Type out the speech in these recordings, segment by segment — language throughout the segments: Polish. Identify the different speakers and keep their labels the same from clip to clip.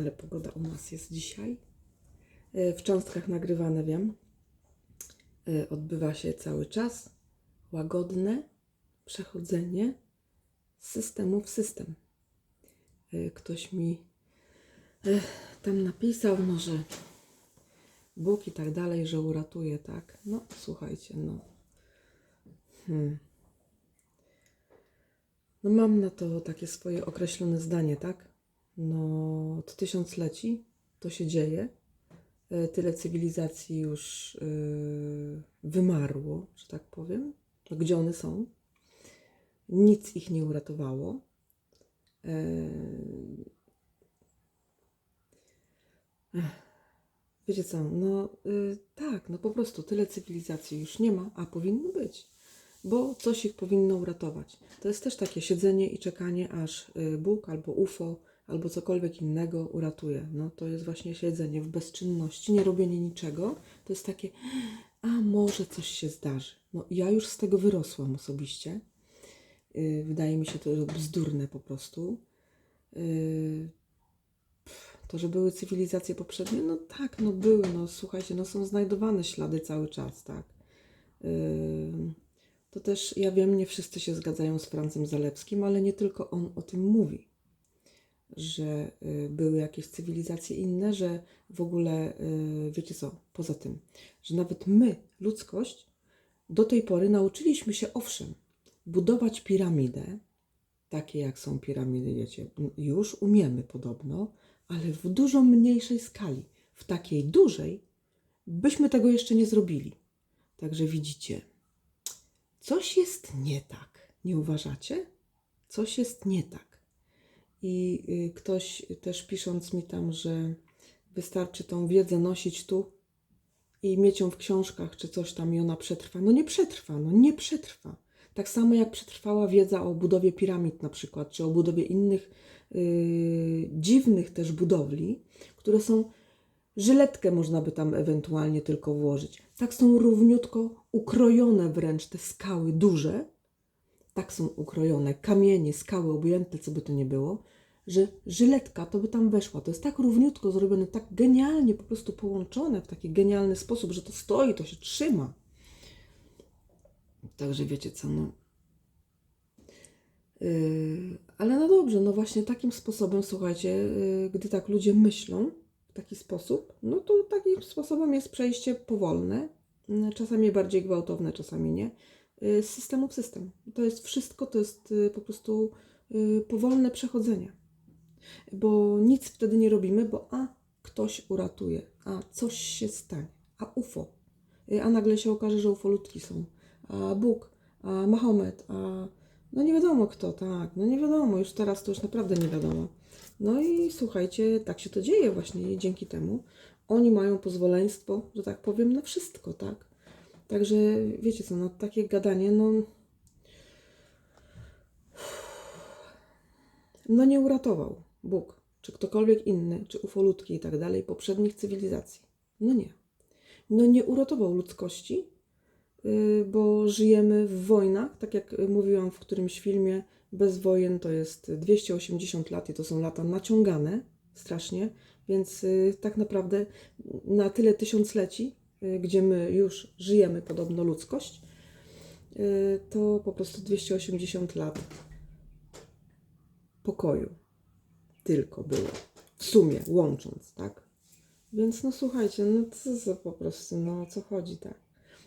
Speaker 1: Ale pogoda u nas jest dzisiaj. E, W cząstkach nagrywane, wiem. E, Odbywa się cały czas łagodne przechodzenie z systemu w system. E, Ktoś mi tam napisał, no, że Bóg i tak dalej, że uratuje, tak? No, słuchajcie, no. Hmm. No mam na to takie swoje określone zdanie, tak? No, od tysiącleci to się dzieje. E, Tyle cywilizacji już e, wymarło, że tak powiem. No, Gdzie one są? Nic ich nie uratowało. E, Wiecie co, no tak, no po prostu tyle cywilizacji już nie ma, a powinno być, bo coś ich powinno uratować. To jest też takie siedzenie i czekanie, aż Bóg albo UFO albo cokolwiek innego uratuje. No to jest właśnie siedzenie w bezczynności, nie robienie niczego. To jest takie, a może coś się zdarzy. No ja już z tego wyrosłam osobiście. Y, Wydaje mi się to bzdurne po prostu. Y, to, że były cywilizacje poprzednie, no tak, no były, no słuchajcie, no są znajdowane ślady cały czas, tak. Ym, To też, ja wiem, nie wszyscy się zgadzają z Francem Zalewskim, ale nie tylko on o tym mówi, że y, były jakieś cywilizacje inne, że w ogóle, y, wiecie co, poza tym, że nawet my, ludzkość, do tej pory nauczyliśmy się, owszem, budować piramidę, takie jak są piramidy, wiecie, już umiemy podobno, ale w dużo mniejszej skali. W takiej dużej byśmy tego jeszcze nie zrobili. Także widzicie, coś jest nie tak. Nie uważacie? Coś jest nie tak. I y, ktoś też pisząc mi tam, że wystarczy tą wiedzę nosić tu i mieć ją w książkach, czy coś tam i ona przetrwa. No nie przetrwa, no nie przetrwa. Tak samo jak przetrwała wiedza o budowie piramid na przykład, czy o budowie innych yy, dziwnych też budowli, które są, żyletkę można by tam ewentualnie tylko włożyć. Tak są równiutko ukrojone wręcz te skały duże, tak są ukrojone kamienie, skały obojętne, co by to nie było, że żyletka to by tam weszła. To jest tak równiutko zrobione, tak genialnie po prostu połączone w taki genialny sposób, że to stoi, to się trzyma. Także wiecie co, no. Yy, ale no dobrze, no właśnie takim sposobem, słuchajcie, yy, gdy tak ludzie myślą w taki sposób, no to takim sposobem jest przejście powolne, czasami bardziej gwałtowne, czasami nie, z systemu w system. To jest wszystko, to jest yy, po prostu yy, powolne przechodzenie. Bo nic wtedy nie robimy, bo a ktoś uratuje, a coś się stanie, a UFO, a nagle się okaże, że ufolutki są, a Bóg, a Mahomet, a no nie wiadomo kto, tak, no nie wiadomo, już teraz to już naprawdę nie wiadomo. No i słuchajcie, tak się to dzieje właśnie dzięki temu oni mają pozwoleństwo, że tak powiem, na wszystko, tak. Także wiecie co, no takie gadanie, no no nie uratował Bóg, czy ktokolwiek inny, czy ufolutki i tak dalej, poprzednich cywilizacji. No nie. No nie uratował ludzkości, yy, bo żyjemy w wojnach, tak jak mówiłam w którymś filmie, bez wojen to jest 280 lat i to są lata naciągane strasznie, więc yy, tak naprawdę na tyle tysiącleci, gdzie my już żyjemy, podobno ludzkość, yy, to po prostu 280 lat pokoju tylko było. W sumie, łącząc, tak? Więc no słuchajcie, no co za po prostu, no o co chodzi, tak?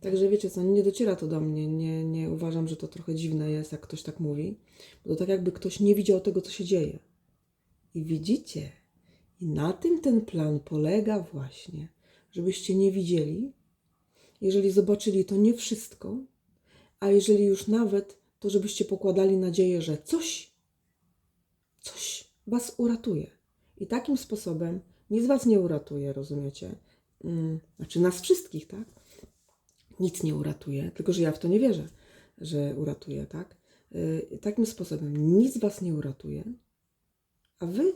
Speaker 1: Także wiecie co, nie dociera to do mnie, nie, nie uważam, że to trochę dziwne jest, jak ktoś tak mówi, bo to tak jakby ktoś nie widział tego, co się dzieje. I widzicie, i na tym ten plan polega właśnie, żebyście nie widzieli, jeżeli zobaczyli, to nie wszystko, a jeżeli już nawet, to żebyście pokładali nadzieję, że coś coś was uratuje. I takim sposobem nic was nie uratuje, rozumiecie? Mm, Znaczy nas wszystkich, tak? Nic nie uratuje, tylko że ja w to nie wierzę, że uratuje, tak? Yy, Takim sposobem nic was nie uratuje, a wy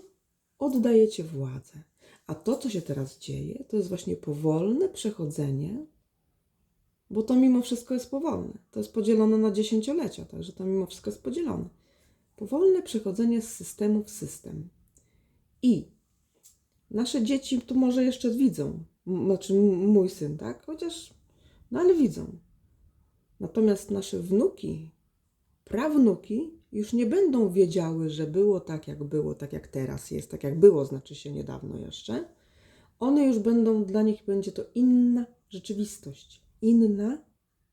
Speaker 1: oddajecie władzę. A to, co się teraz dzieje, to jest właśnie powolne przechodzenie, bo to mimo wszystko jest powolne. To jest podzielone na dziesięciolecia, także to mimo wszystko jest podzielone powolne przechodzenie z systemu w system. I Nasze dzieci tu może jeszcze widzą, znaczy mój syn, tak? Chociaż, no ale widzą. Natomiast nasze wnuki, prawnuki już nie będą wiedziały, że było tak, jak było, tak jak teraz jest, tak jak było, znaczy się niedawno jeszcze. One już będą, dla nich będzie to inna rzeczywistość, inna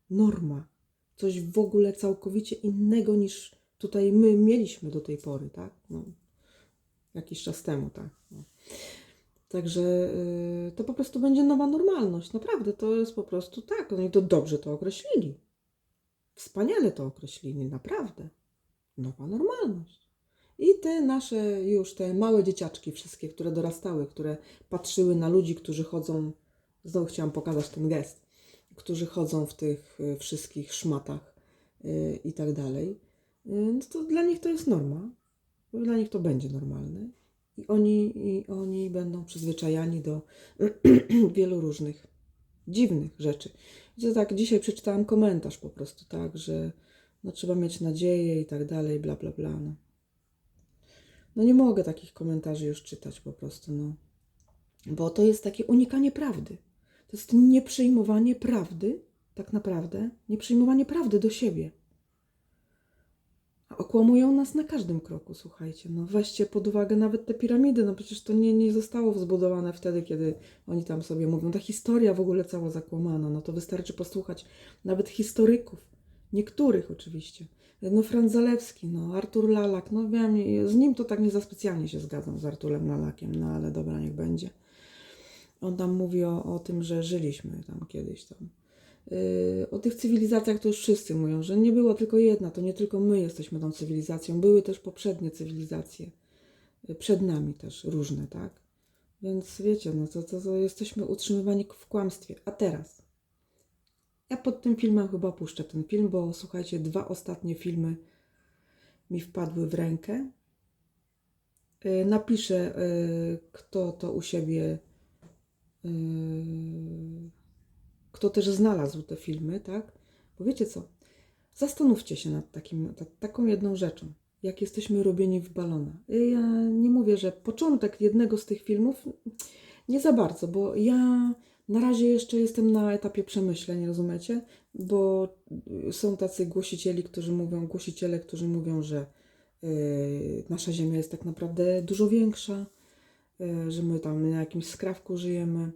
Speaker 1: norma, coś w ogóle całkowicie innego niż tutaj my mieliśmy do tej pory, tak? No, jakiś czas temu, tak. No. Także y, to po prostu będzie nowa normalność. Naprawdę, to jest po prostu tak. Oni to dobrze to określili. Wspaniale to określili, naprawdę. Nowa normalność. I te nasze już te małe dzieciaczki, wszystkie, które dorastały, które patrzyły na ludzi, którzy chodzą, znowu chciałam pokazać ten gest, którzy chodzą w tych y, wszystkich szmatach y, i tak dalej, y, no to dla nich to jest norma. Dla nich to będzie normalne. I oni, I oni będą przyzwyczajani do wielu różnych dziwnych rzeczy. Gdzie tak, dzisiaj przeczytałam komentarz po prostu, tak, że no, trzeba mieć nadzieję i tak dalej, bla, bla, bla. No. no nie mogę takich komentarzy już czytać po prostu, no. Bo to jest takie unikanie prawdy. To jest nieprzyjmowanie prawdy, tak naprawdę, nieprzyjmowanie prawdy do siebie. A okłamują nas na każdym kroku, słuchajcie. No weźcie pod uwagę nawet te piramidy, no przecież to nie, nie zostało zbudowane wtedy, kiedy oni tam sobie mówią. Ta historia w ogóle cała zakłamana, no to wystarczy posłuchać nawet historyków, niektórych oczywiście. No Franz Zalewski, no Artur Lalak, no wiem, z nim to tak nie za specjalnie się zgadzam, z Arturem Lalakiem, no ale dobra, niech będzie. On tam mówi o, o tym, że żyliśmy tam kiedyś tam. Yy, o tych cywilizacjach to już wszyscy mówią, że nie była tylko jedna, to nie tylko my jesteśmy tą cywilizacją, były też poprzednie cywilizacje, yy, przed nami też różne, tak? Więc wiecie, no to, to, to jesteśmy utrzymywani w kłamstwie. A teraz? Ja pod tym filmem chyba puszczę ten film, bo słuchajcie, dwa ostatnie filmy mi wpadły w rękę. Yy, napiszę, yy, kto to u siebie yy, kto też znalazł te filmy, tak? Bo wiecie co? Zastanówcie się nad takim, ta, taką jedną rzeczą. Jak jesteśmy robieni w balona. Ja nie mówię, że początek jednego z tych filmów nie za bardzo, bo ja na razie jeszcze jestem na etapie przemyśleń, rozumiecie? Bo są tacy głosicieli, którzy mówią, głosiciele, którzy mówią, że yy, nasza Ziemia jest tak naprawdę dużo większa, yy, że my tam na jakimś skrawku żyjemy.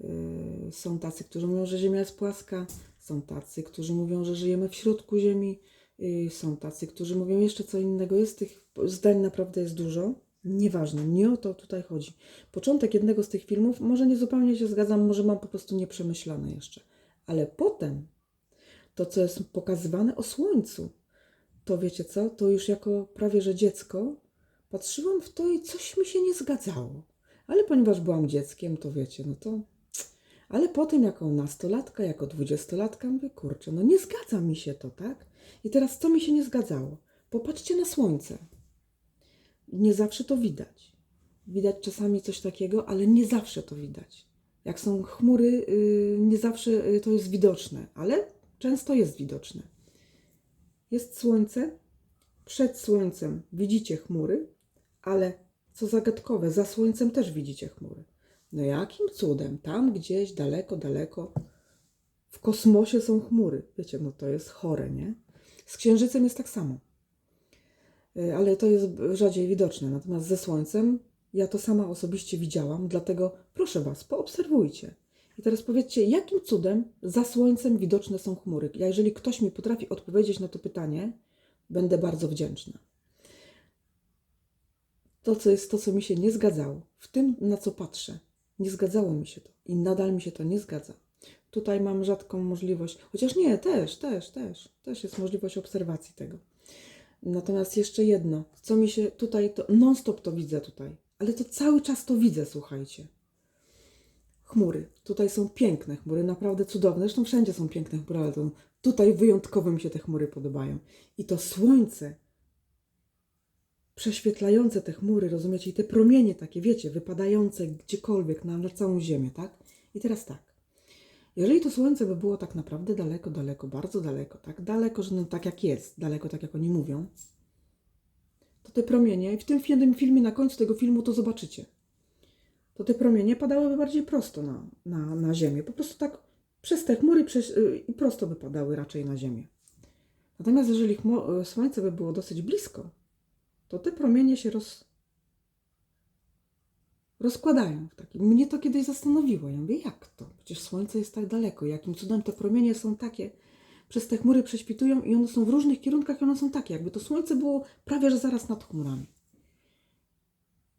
Speaker 1: Yy, Są tacy, którzy mówią, że Ziemia jest płaska, są tacy, którzy mówią, że żyjemy w środku Ziemi, yy, są tacy, którzy mówią jeszcze co innego. Jest tych zdań naprawdę jest dużo. Nieważne, nie o to tutaj chodzi. Początek jednego z tych filmów, może nie zupełnie się zgadzam, może mam po prostu nieprzemyślane jeszcze, ale potem to, co jest pokazywane o Słońcu, to wiecie co, to już jako prawie że dziecko patrzyłam w to i coś mi się nie zgadzało. Ale ponieważ byłam dzieckiem, to wiecie, no to ale potem jako nastolatka, jako dwudziestolatka mówię, kurczę, no nie zgadza mi się to, tak? I teraz co mi się nie zgadzało? Popatrzcie na słońce. Nie zawsze to widać. Widać czasami coś takiego, ale nie zawsze to widać. Jak są chmury, yy, nie zawsze yy, to jest widoczne, ale często jest widoczne. Jest słońce, przed słońcem widzicie chmury, ale co zagadkowe, za słońcem też widzicie chmury. No jakim cudem? Tam gdzieś daleko, daleko w kosmosie są chmury. Wiecie, no to jest chore, nie? Z księżycem jest tak samo. Y, Ale to jest rzadziej widoczne. Natomiast ze słońcem ja to sama osobiście widziałam, dlatego proszę Was, poobserwujcie. I teraz powiedzcie, jakim cudem za słońcem widoczne są chmury? Ja, jeżeli ktoś mi potrafi odpowiedzieć na to pytanie, będę bardzo wdzięczna to, co jest to, co mi się nie zgadzało, w tym, na co patrzę, nie zgadzało mi się to i nadal mi się to nie zgadza. Tutaj mam rzadką możliwość, chociaż nie, też, też, też, też jest możliwość obserwacji tego. Natomiast jeszcze jedno, co mi się tutaj, to non-stop to widzę tutaj, ale to cały czas to widzę, słuchajcie. Chmury. Tutaj są piękne chmury, naprawdę cudowne. Zresztą wszędzie są piękne chmury, ale tutaj wyjątkowo mi się te chmury podobają. I to słońce prześwietlające te chmury, rozumiecie? I te promienie takie, wiecie, wypadające gdziekolwiek na, na całą Ziemię, tak? I teraz tak. Jeżeli to Słońce by było tak naprawdę daleko, daleko, bardzo daleko, tak daleko, że no, tak jak jest, daleko tak jak oni mówią, to te promienie, i w tym filmie, na końcu tego filmu to zobaczycie. to te promienie padałyby bardziej prosto na, na, na Ziemię. Po prostu tak przez te chmury y, i prosto by padały raczej na Ziemię. Natomiast jeżeli chmo, y, Słońce by było dosyć blisko, to te promienie się roz, rozkładają. W takim. Mnie to kiedyś zastanowiło. Ja mówię, jak to? Przecież Słońce jest tak daleko. Jakim cudem te promienie są takie, przez te chmury prześwitują i one są w różnych kierunkach i one są takie, jakby to Słońce było prawie, że zaraz nad chmurami.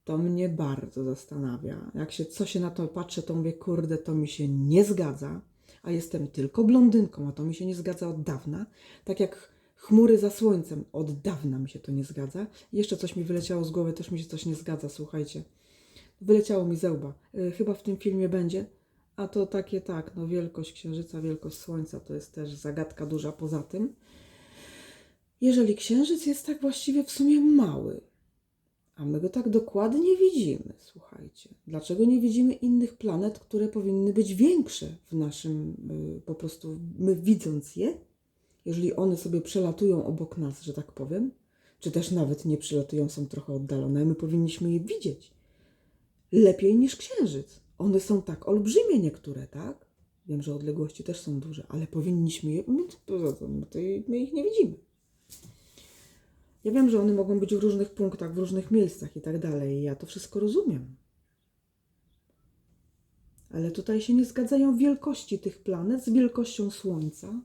Speaker 1: To mnie bardzo zastanawia. Jak się, co się na to patrzę, to mówię, kurde, to mi się nie zgadza, a jestem tylko blondynką, a to mi się nie zgadza od dawna. Tak jak chmury za słońcem, od dawna mi się to nie zgadza. Jeszcze coś mi wyleciało z głowy, też mi się coś nie zgadza, słuchajcie. Wyleciało mi ze łba. Y, Chyba w tym filmie będzie. A to takie tak, no wielkość księżyca, wielkość słońca to jest też zagadka duża poza tym. Jeżeli księżyc jest tak właściwie w sumie mały, a my go tak dokładnie widzimy, słuchajcie. Dlaczego nie widzimy innych planet, które powinny być większe w naszym, y, po prostu my widząc je, jeżeli one sobie przelatują obok nas, że tak powiem, czy też nawet nie przylatują, są trochę oddalone, my powinniśmy je widzieć lepiej niż księżyc. One są tak olbrzymie niektóre, tak? Wiem, że odległości też są duże, ale powinniśmy je. My, my ich nie widzimy. Ja wiem, że one mogą być w różnych punktach, w różnych miejscach i tak dalej. Ja to wszystko rozumiem. Ale tutaj się nie zgadzają wielkości tych planet z wielkością Słońca.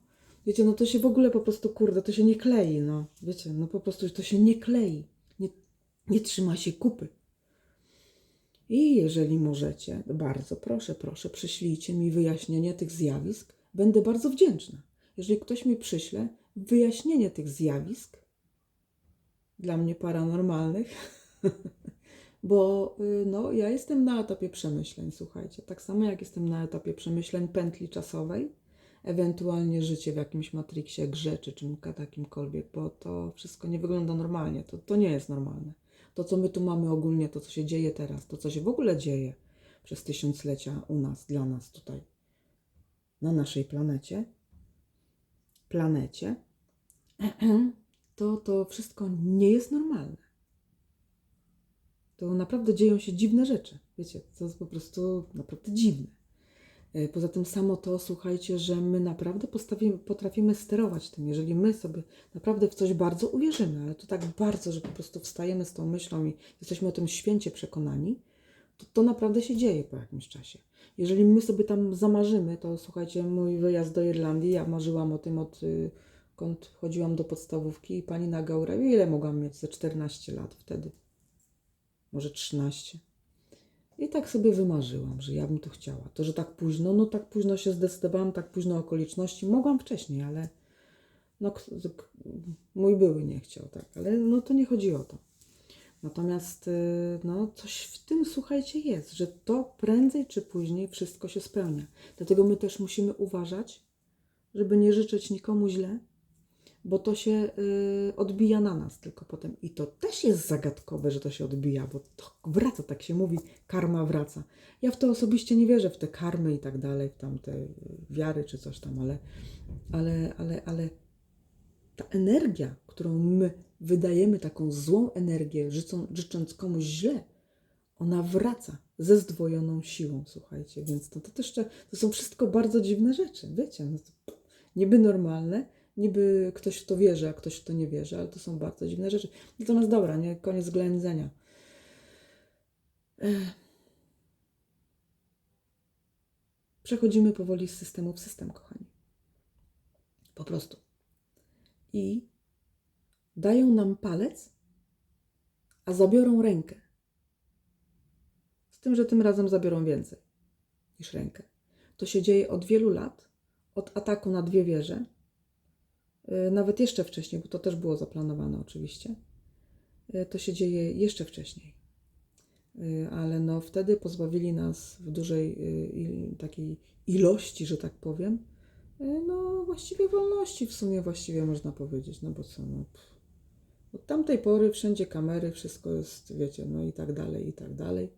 Speaker 1: Wiecie, no to się w ogóle po prostu, kurde, to się nie klei, no. Wiecie, no po prostu to się nie klei. Nie, nie trzyma się kupy. I jeżeli możecie, bardzo proszę, proszę, przyślijcie mi wyjaśnienie tych zjawisk. Będę bardzo wdzięczna. Jeżeli ktoś mi przyśle wyjaśnienie tych zjawisk, dla mnie paranormalnych, bo y, no, ja jestem na etapie przemyśleń, słuchajcie. Tak samo jak jestem na etapie przemyśleń pętli czasowej, ewentualnie życie w jakimś matriksie, grze czy czym takimkolwiek, bo to wszystko nie wygląda normalnie. To, to nie jest normalne to, co my tu mamy ogólnie, to, co się dzieje teraz, to, co się w ogóle dzieje przez tysiąclecia u nas, dla nas tutaj, na naszej planecie, planecie, to to wszystko nie jest normalne. To naprawdę dzieją się dziwne rzeczy. Wiecie, to jest po prostu naprawdę dziwne. E, Poza tym samo to, słuchajcie, że my naprawdę potrafimy sterować tym. Jeżeli my sobie naprawdę w coś bardzo uwierzymy, ale to tak bardzo, że po prostu wstajemy z tą myślą i jesteśmy o tym święcie przekonani, to to naprawdę się dzieje po jakimś czasie. Jeżeli my sobie tam zamarzymy, to słuchajcie, mój wyjazd do Irlandii, ja marzyłam o tym od y, kąd chodziłam do podstawówki i pani na Gaurę, ile mogłam mieć? Ze 14 lat wtedy. Może 13. I tak sobie wymarzyłam, że ja bym to chciała. To, że tak późno, no tak późno się zdecydowałam, tak późno okoliczności. Mogłam wcześniej, ale no, mój były nie chciał, tak, ale no to nie chodzi o to. Natomiast y, no, coś w tym, słuchajcie, jest, że to prędzej czy później wszystko się spełnia. Dlatego my też musimy uważać, żeby nie życzyć nikomu źle, bo to się y, odbija na nas tylko potem. I to też jest zagadkowe, że to się odbija, bo to wraca, tak się mówi, karma wraca. Ja w to osobiście nie wierzę, w te karmy i tak dalej, w tamte wiary czy coś tam, ale, ale, ale, ale ta energia, którą my wydajemy, taką złą energię, życzą, życząc komuś źle, ona wraca ze zdwojoną siłą, słuchajcie. Więc to, to też te- to są wszystko bardzo dziwne rzeczy, wiecie. No to niby normalne, niby ktoś w to wierzy, a ktoś w to nie wierzy, ale to są bardzo dziwne rzeczy. Natomiast dobra, nie, koniec ględzenia. Ech. Przechodzimy powoli z systemu w system, kochani. Po prostu. I dają nam palec, a zabiorą rękę. Z tym, że tym razem zabiorą więcej niż rękę. To się dzieje od wielu lat, od ataku na dwie wieże, nawet jeszcze wcześniej, bo to też było zaplanowane oczywiście. Yy, To się dzieje jeszcze wcześniej. Yy, Ale no wtedy pozbawili nas w dużej takiej ilości, że tak powiem, no właściwie wolności w sumie właściwie można powiedzieć, no bo co, no. Od tamtej pory wszędzie kamery, wszystko jest, wiecie, no i tak dalej, i tak dalej.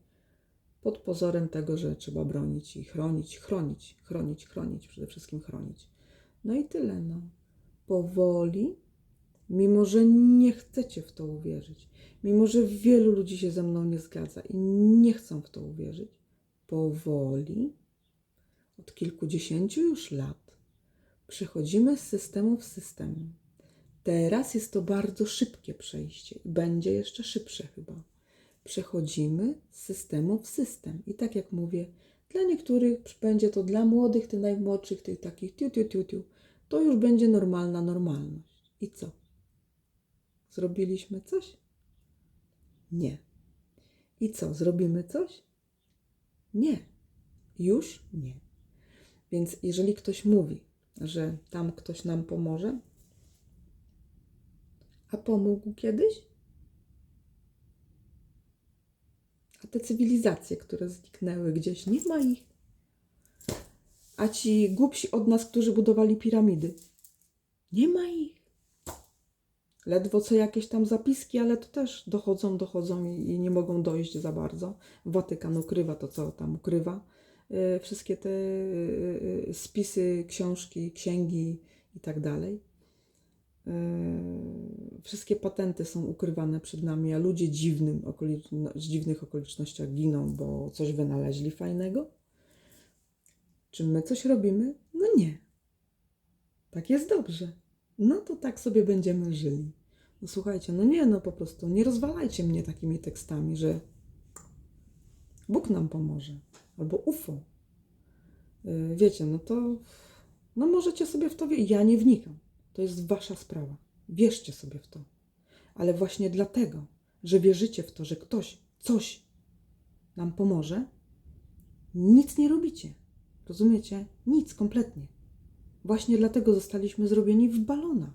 Speaker 1: Pod pozorem tego, że trzeba bronić i chronić, chronić, chronić, chronić, przede wszystkim chronić. No i tyle, no. Powoli, mimo że nie chcecie w to uwierzyć, mimo że wielu ludzi się ze mną nie zgadza i nie chcą w to uwierzyć, powoli, od kilkudziesięciu już lat, przechodzimy z systemu w system. Teraz jest to bardzo szybkie przejście i będzie jeszcze szybsze chyba. Przechodzimy z systemu w system. I tak jak mówię, dla niektórych będzie to dla młodych, tych najmłodszych, tych takich tiu, tiu, tiu, tiu, to już będzie normalna normalność. I co? Zrobiliśmy coś? Nie. I co? Zrobimy coś? Nie. Już nie. Więc jeżeli ktoś mówi, że tam ktoś nam pomoże, a pomógł kiedyś? A te cywilizacje, które zniknęły gdzieś, nie ma ich. A ci głupsi od nas, którzy budowali piramidy, nie ma ich. Ledwo co jakieś tam zapiski, ale to też dochodzą, dochodzą i, nie mogą dojść za bardzo. Watykan ukrywa to, co tam ukrywa. Yy, wszystkie te yy, yy, spisy, książki, księgi i tak dalej. Wszystkie patenty są ukrywane przed nami, a ludzie dziwnym okolic- z dziwnych okolicznościach giną, bo coś wynaleźli fajnego. Czy my coś robimy? No nie. Tak jest dobrze. No to tak sobie będziemy żyli. No słuchajcie, no nie, no po prostu nie rozwalajcie mnie takimi tekstami, że Bóg nam pomoże, albo UFO. Yy, Wiecie, no to no możecie sobie w to wierzyć. Ja nie wnikam. To jest wasza sprawa. Wierzcie sobie w to. Ale właśnie dlatego, że wierzycie w to, że ktoś coś nam pomoże, nic nie robicie. Rozumiecie? Nic kompletnie. Właśnie dlatego zostaliśmy zrobieni w balona.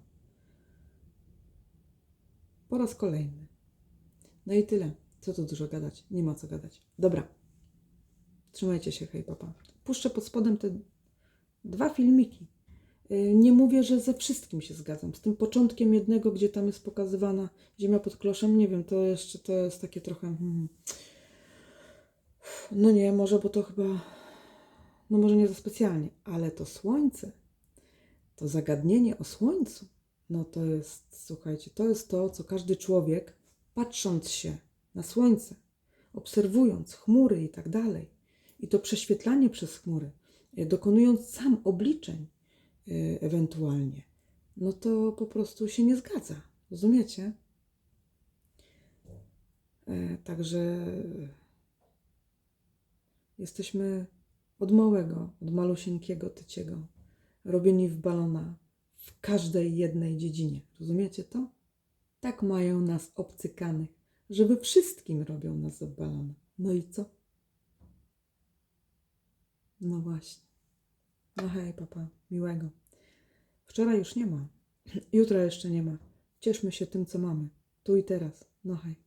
Speaker 1: Po raz kolejny. No i tyle. Co tu dużo gadać? Nie ma co gadać. Dobra. Trzymajcie się, hej papa. Puszczę pod spodem te dwa filmiki. Yy, Nie mówię, że ze wszystkim się zgadzam. Z tym początkiem jednego, gdzie tam jest pokazywana ziemia pod kloszem, nie wiem, to jeszcze to jest takie trochę. Hmm. No nie, może, bo to chyba. No może nie za specjalnie, ale to słońce, to zagadnienie o słońcu, no to jest, słuchajcie, to jest to, co każdy człowiek, patrząc się na słońce, obserwując chmury i tak dalej, i to prześwietlanie przez chmury, e, dokonując sam obliczeń e, ewentualnie, no to po prostu się nie zgadza. Rozumiecie? E, Także jesteśmy od małego, od malusieńkiego tyciego, robieni w balona w każdej jednej dziedzinie. Rozumiecie to? Tak mają nas obcykanych, że we wszystkim robią nas od balona. No i co? No właśnie. No hej, papa, miłego. Wczoraj już nie ma. Jutra jeszcze nie ma. Cieszmy się tym, co mamy. Tu i teraz. No hej.